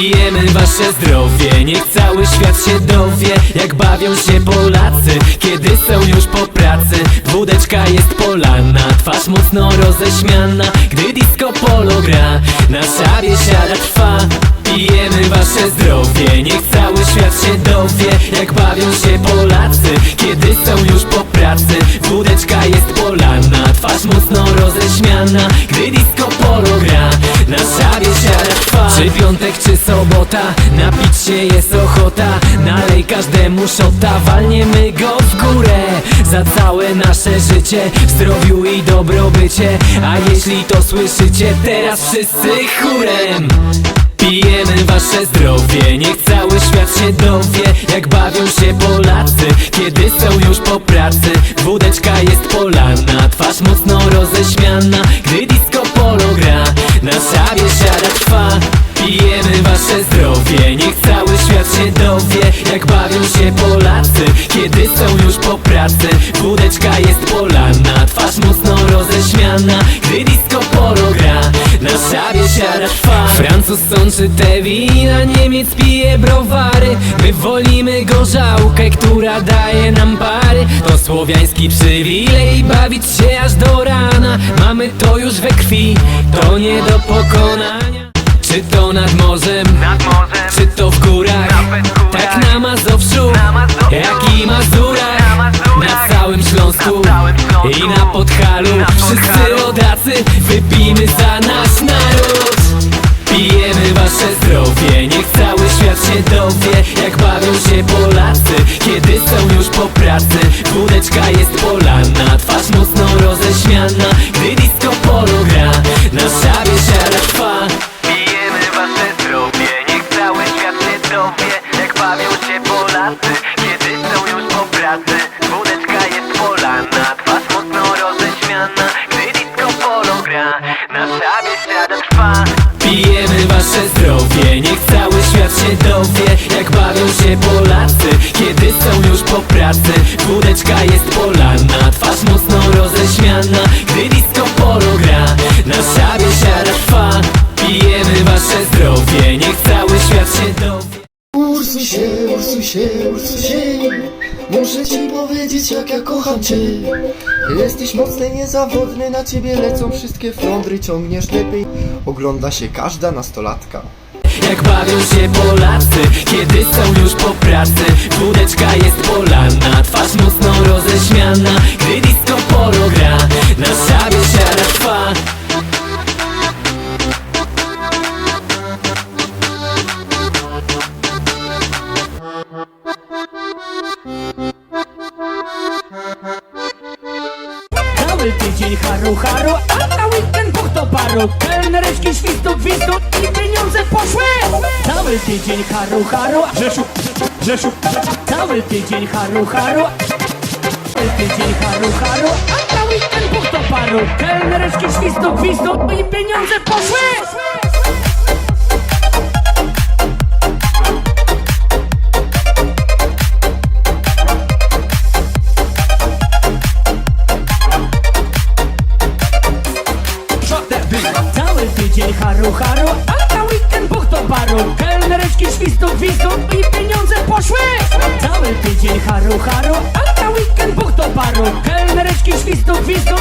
Pijemy wasze zdrowie, niech cały świat się dowie. Jak bawią się Polacy, kiedy są już po pracy. Wódeczka jest polana, twarz mocno roześmiana. Gdy disco polo gra, na szabie siada trwa. Pijemy wasze zdrowie, niech cały świat się dowie. Jak bawią się Polacy, kiedy są już po pracy. Wódeczka jest polana, twarz mocno roześmiana. Gdy disco polo gra, Czy piątek, czy sobota, napić się jest ochota. Nalej każdemu szota, walniemy go w górę Za całe nasze życie, w zdrowiu i dobrobycie. A jeśli to słyszycie, teraz wszyscy chórem. Pijemy wasze zdrowie, niech cały świat się dowie Jak bawią się Polacy, kiedy są już po pracy Wódeczka jest polana, twarz mocno roześmiana Gdy disco polo gra, na szabie siada trwa niech cały świat się dowie Jak bawią się Polacy, kiedy są już po pracy Wódeczka jest polana, twarz mocno roześmiana Gdy disco polo gra, na szabie siada trwa Francuz sączy te wina, Niemiec pije browary. My wolimy gorzałkę, która daje nam pary. To słowiański przywilej, bawić się aż do rana. Mamy to już we krwi, to nie do pokonania Czy to nad morzem, Nad morzem, czy to w górach? Górach. Tak na Mazowszu, Na Mazowszu. jak i Mazurach. Na Mazurach. Na całym Śląsku, Na i na Podhalu. Na Wszyscy rodacy, wypijmy za nasz naród. Pijemy wasze zdrowie, niech cały świat się dowie. Jak bawią się Polacy, kiedy są już po pracy. Wódeczka jest polana, twarz mocno roześmiana. Gdy pracy. Wódeczka jest polana Twarz mocno roześmiana Gdy disco polo gra Na szabie siada trwa. Pijemy wasze zdrowie, niech cały świat się dowie. Jak bawią się Polacy, kiedy są już po pracy. Wódeczka jest polana, twarz mocno roześmiana Gdy disco polo gra, na szabie siada trwa. Pijemy wasze zdrowie, niech cały świat się dowie Ursusie, Ursusie, Ursusie Muszę ci powiedzieć jak ja kocham cię. Jesteś mocny, niezawodny, na ciebie lecą wszystkie flądry. Ciągniesz lepiej, ogląda się każda nastolatka. Jak bawią się Polacy, kiedy są już po pracy Wódeczka jest Cały tydzień haru haru, a na weekend buch do baru. Kelnereczki świstu gwistu i pieniądze poszły. Cały tydzień haru haru, Grzesiu, Grzesiu, Cały tydzień haru haru Cały tydzień haru haru, a na weekend buch do baru. Kelnereczki świstu gwistu i pieniądze poszły haru haru, a na weekend buch do baru. Kelnereczki świstu gwistu i pieniądze poszły. Cały tydzień haru haru, a na weekend buch do baru. Kelnereczki świstu gwistu